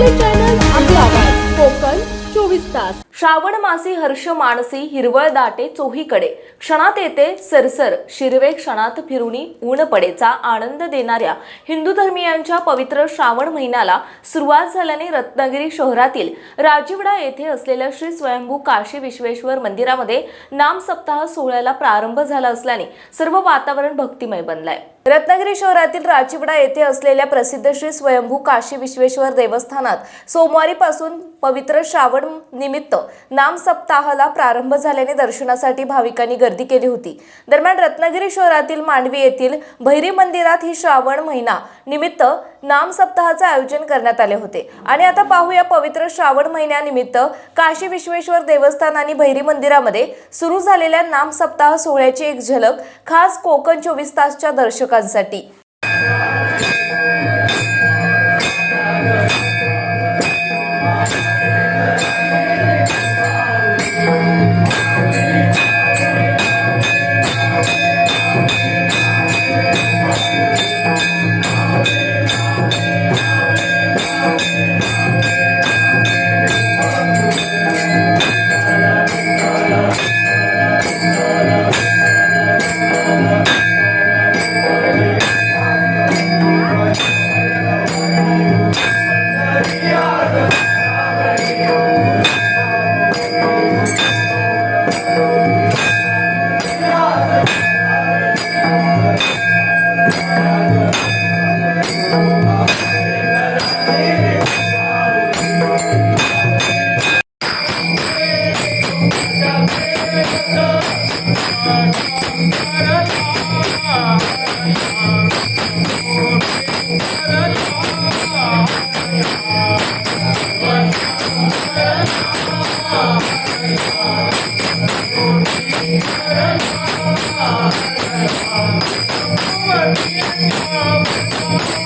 आपले चॅनल आपला श्रावण मासी हर्ष मानसी हिरवळ दाटे चोहीकडे. क्षणात येते सरसर शिरवे क्षणात फिरुनी ऊन पडेचा आनंद देणाऱ्या हिंदू धर्मियांच्या पवित्र श्रावण महिन्याला सुरुवात झाल्याने रत्नागिरी शहरातील राजीवडा येथे असलेल्या श्री स्वयंभू काशी विश्वेश्वर मंदिरामध्ये नाम सप्ताह सोहळ्याला प्रारंभ झाला असल्याने सर्व वातावरण भक्तिमय बनलाय. रत्नागिरी शहरातील राजीवडा येथे असलेल्या प्रसिद्ध श्री स्वयंभू काशी विश्वेश्वर देवस्थानात सोमवारीपासून पवित्र श्रावण निमित्त नाम सप्ताहाला प्रारंभ झाल्याने दर्शनासाठी भाविकांनी गर्दी केली होती. दरम्यान रत्नागिरी शहरातील मांडवी येथील भैरी मंदिरात ही श्रावण महिना निमित्त नाम सप्ताहाचे आयोजन करण्यात आले होते. आणि आता पाहूया पवित्र श्रावण महिन्यानिमित्त काशी विश्वेश्वर देवस्थान आणि भैरी मंदिरामध्ये सुरू झालेल्या नाम सप्ताह सोहळ्याची एक झलक खास कोकण चोवीस तासच्या दर्शकांसाठी. Thank you.